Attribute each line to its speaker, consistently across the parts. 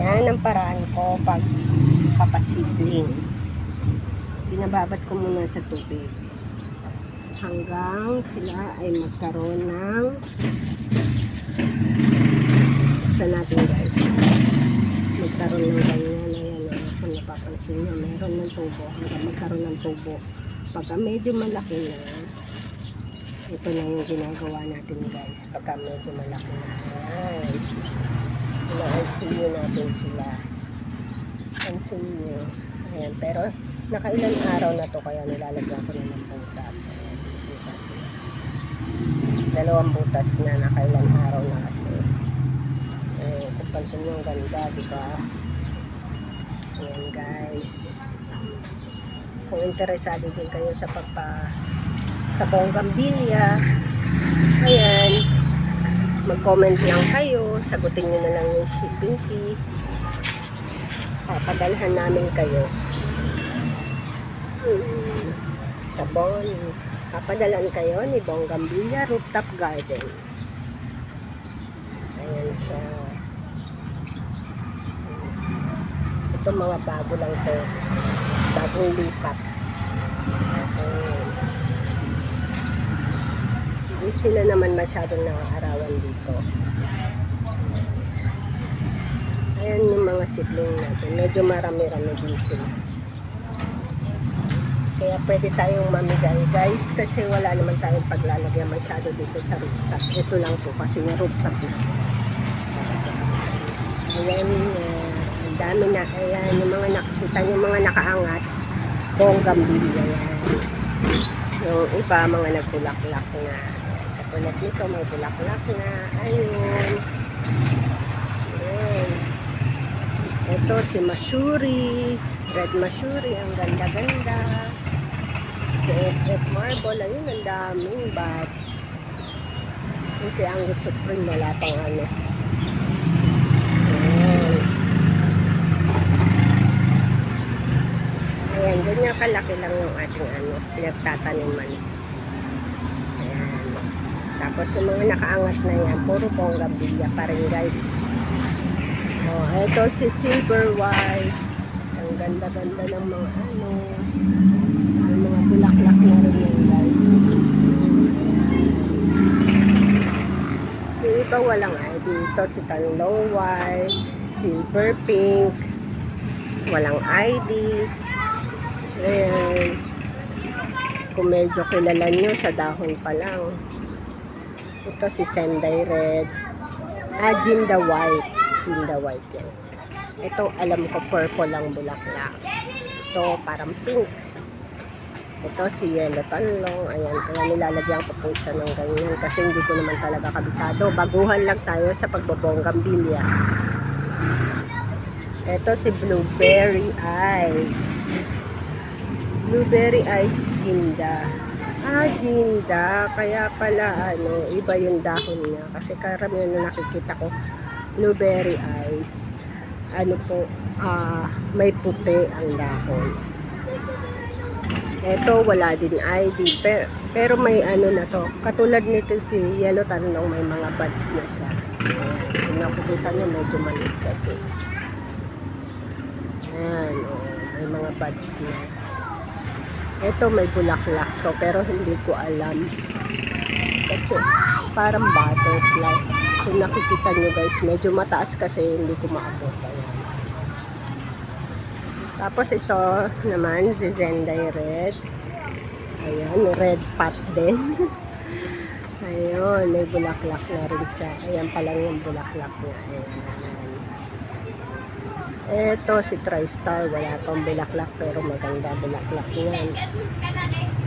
Speaker 1: Ayan ang paraan ko pag papasidling. Binababad ko muna sa tubig. Hanggang sila ay magkaroon ng sa natin guys. Magkaroon ng ganyan. Ayan o kung napapansin nyo meron ng tubo. Hanggang magkaroon ng tubo. Pagka medyo malaki na ito na yung ginagawa natin guys. Pagka medyo malaki na. Ayan ina-ICU natin sila. Pansin nyo ayan pero nakailan araw na to kaya nilalagyan ko na ng butas. Ayan butas dalawang butas na nakailan araw na kasi. Eh, kung pansin nyo ang ganda di ba? Ayan guys. Kung interesado din kayo sa pagpa sa Bonggambilya ayan mag-comment lang kayo sagutin nyo na lang yung shipping fee. Papadalhan namin kayo. Mm, sa Bon. Papadalan kayo ni Bonggambilya Rooftop Garden. Ayan siya. Ito mga bago lang to. Bagong lipat. Ayan. Hindi sila naman masyadong nakakarawan dito. Ayan yung mga sibling natin. Medyo marami-rami din sila. Kaya pwede tayong mamigay guys kasi wala naman tayong paglalagyan masyado dito sa rooftop. Ito lang po kasi yung rooftop na. Ayan uh, ang dami na. Ayan yung mga nakikita yung mga nakaangat. Bonggang bilya yan yung iba mga nagbulaklak na katulad nito may bulaklak na. Ayun. Ayan ito si Masuri red Masuri ang ganda-ganda. Si SF Marble ayun ang daming bats. Yung si Angus Supreme wala pang ano. Ayan. Ayan, ganyan kalaki lang yung ating ano, pinagtataniman. Tapos yung mga nakaangat na yan, puro bonggabilya pa rin guys. Oh, ito si Silver White. Ang ganda-ganda ng mga ano, yung mga bulaklak na rin yan guys. Yung iba walang ID. Ito si Tanlong White, Silver Pink, walang ID. Ayan. Kung medyo kilala nyo, sa dahon pa lang. Ito si Senday Red. Ah, Jinda White. Jinda White yan. Ito, alam ko, purple lang bulaklak. Ito, parang pink. Ito si Yellow Talong. Ayan, kaya nilalagyan ko po siya ng ganyan kasi hindi ko naman talaga kabisado. Baguhan lang tayo sa pagbobonggang bilya. Ito si Blueberry Ice. Blueberry Ice Jinda. Ah, Jinda. Kaya pala, ano, iba yung dahon niya. Kasi karamihan na nakikita ko, Blueberry Ice. Ano po, ah, may puti ang dahon. Ito, wala din ID. Pero, pero may ano na to. Katulad nito si Yellow Tanong, may mga buds na siya. Ayan. Kung nakikita niyo, medyo maliit kasi. Ayan, oh, may mga buds na. Ito, may bulaklak to, pero hindi ko alam. Kasi, parang butterfly. Kung nakikita niyo guys, medyo mataas kasi hindi ko maabot. Ayan. Tapos ito naman, si Zenday Red. Ayan, red pot din. Ayun, may bulaklak na rin siya. Ayan pa lang yung bulaklak niya. Ayan. Ito si TriStar, wala tong bulaklak pero maganda bulaklak niyan.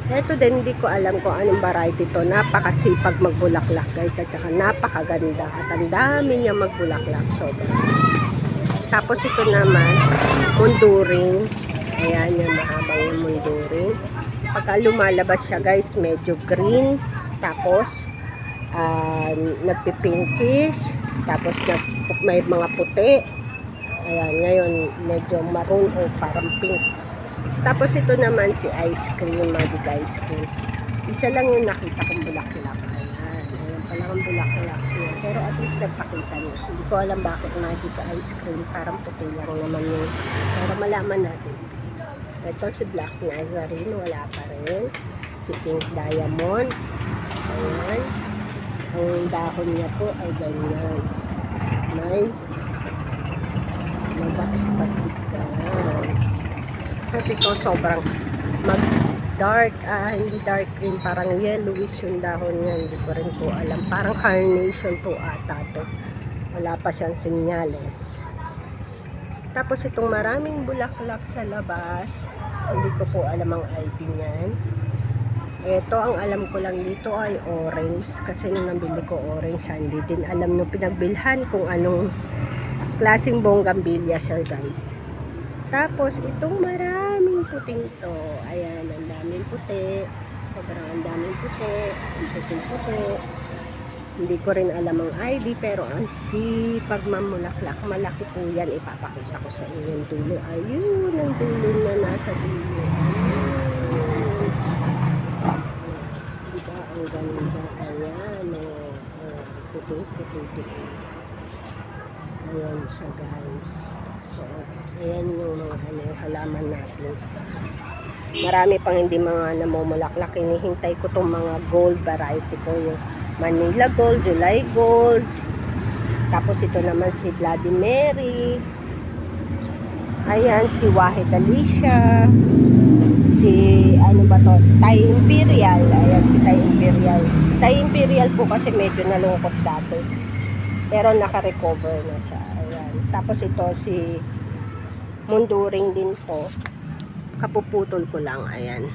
Speaker 1: Ito din, hindi ko alam kung anong variety to. Napakasipag magbulaklak guys at saka napakaganda at ang dami niya magbulaklak. Sobra. Tapos ito naman, munduring. Ayan, yung mahabang yung munduring. Pagka lumalabas siya guys, medyo green. Tapos, ah, nagpipinkish. Tapos, may mga puti. Ayan, ngayon, medyo maroon o parang pink. Tapos, ito naman si ice cream, magic ice cream. Isa lang yung nakita kong bulaklak. Ayan, ayan pa lang ang bulaklak niya. Pero at least nagpakita niya. Hindi ko alam bakit magic ice cream. Parang puti lang naman yun. Pero malaman natin. Ito si Black Nazarene, wala pa rin. Si Pink Diamond. Ayan. Ang dahon niya po ay ganyan. May mabatik-batikan. Kasi ito sobrang mag dark, ah, hindi dark green, parang yellowish yung dahon niya, hindi ko rin po alam. Parang carnation po ata to. Wala pa siyang sinyales. Tapos itong maraming bulaklak sa labas, hindi ko po alam ang ID niyan. Ito, ang alam ko lang dito ay orange. Kasi nung nabili ko orange, hindi din alam nung pinagbilhan kung anong klaseng bonggambilya siya guys. Tapos itong maraming puting to, ayan, ang daming puti. Sobrang ang daming puti, ang puting-puti. Hindi ko rin alam ang ID pero ang sipag mamulaklak, malaki po yan. Ipapakita ko sa inyo yung dulo. Ayun, ang dulo na nasa dulo. Diba, ang ganda. Ayan, oh. oh puti-puti. Ayan siya guys. So, ayan yung mga ano, halaman natin. Marami pang hindi mga namumulaklak. Hinihintay ko tong mga gold variety ko. Yung Manila Gold, July Gold. Tapos ito naman si Bloody Mary. Ayan, si Wahid Alicia. Si, ano ba to? Thai Imperial. Ayan, si Thai Imperial. Si Thai Imperial po kasi medyo nalungkot dati. Pero naka-recover na siya. Ayan. Tapos ito si Munduring din to. Kapuputol ko lang. Ayan.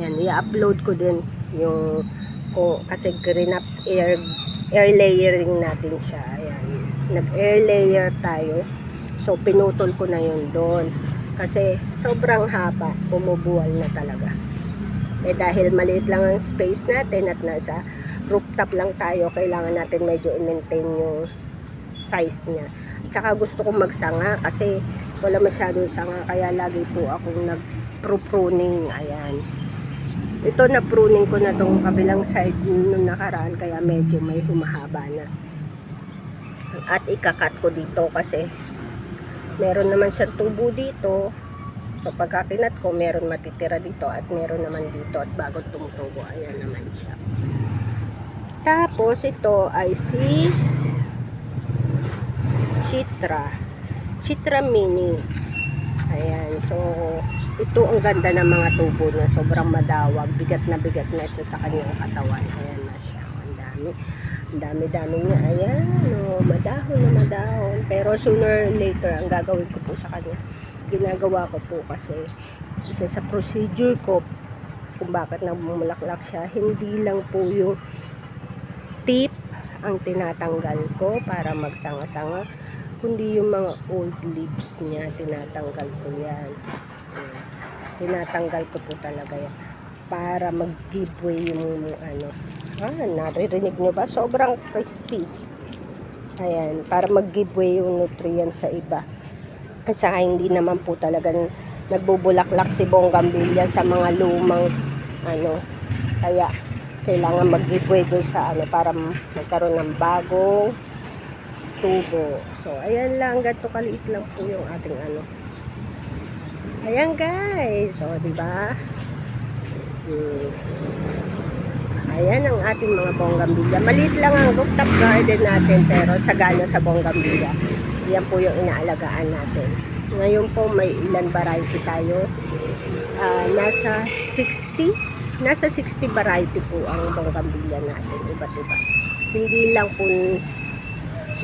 Speaker 1: Ayan, i-upload ko din yung ko kasi green up air air layering natin siya. Ayan. Nag-air layer tayo. So pinutol ko na yun doon. Kasi sobrang haba, bumubuwal na talaga. Eh dahil maliit lang ang space natin at nasa rooftop lang tayo, kailangan natin medyo i-maintain yung size niya. Tsaka gusto kong magsanga kasi wala masyadong sanga kaya lagi po akong nag-pruning. Ayan. Ito na pruning ko na tong kabilang side nung nakaraan kaya medyo may humahaba na. At ikakat ko dito kasi meron naman siyang tubo dito. So pagka kinat ko, meron matitira dito at meron naman dito at bago tumutubo, ayan naman siya. Tapos ito ay si Chitra. Chitra Mini. Ayan, so ito ang ganda ng mga tubo niya. Sobrang madawag. Bigat na bigat na siya sa kanyang katawan. Ayan na siya. Ang dami. Ang dami-dami niya. Ayan, no, madahon na madahon. Pero sooner or later, ang gagawin ko po sa kanya, ginagawa ko po kasi isa sa procedure ko kung bakit namumulaklak siya, hindi lang po yung tip ang tinatanggal ko para magsanga-sanga, kundi yung mga old leaves niya, tinatanggal ko yan. Tinatanggal ko po talaga yan para mag-giveaway yung ano. Ah, naririnig nyo ba? Sobrang crispy. Ayan, para mag-giveaway yung nutrients sa iba. At saka hindi naman po talaga nagbubulaklak si Bonggambilya sa mga lumang ano. Kaya kailangan mag-giveaway doon sa ano para magkaroon ng bagong tubo. So, ayan lang, ganito kaliit lang po yung ating ano. Ayan guys, so di ba? Hmm. Ayan ang ating mga bonggambilya. Maliit lang ang rooftop garden natin pero sagana sa bonggambilya. Yan po yung inaalagaan natin. Ngayon po may ilan variety tayo. Ah, nasa 60 nasa 60 variety po ang bonggambilya natin. Iba't iba. Hindi lang po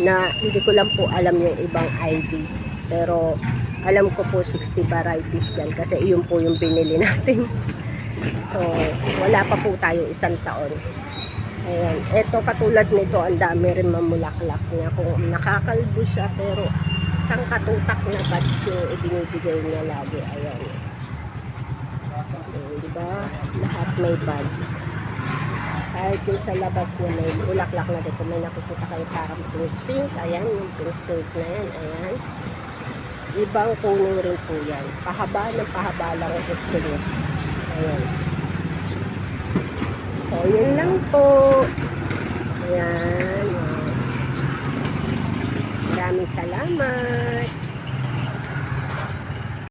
Speaker 1: na hindi ko lang po alam yung ibang ID. Pero alam ko po 60 varieties yan kasi iyon po yung binili natin. So, wala pa po tayo isang taon. Ayan. Ito katulad nito, ang dami rin mamulaklak niya. Kung nakakalbo siya, pero isang katutak na buds yung ibinibigay niya lagi. Ayan. Ayan, di ba? Lahat may buds. Kahit yung sa labas niya may bulaklak na dito. May nakikita kayo parang pink pink. Ayan, yung pink pink na yan. Ayan. Ibang kuning rin po yan. Pahaba ng pahaba lang ang gusto niya. Ayan. So, yun lang po. Ayan. oh. Maraming salamat.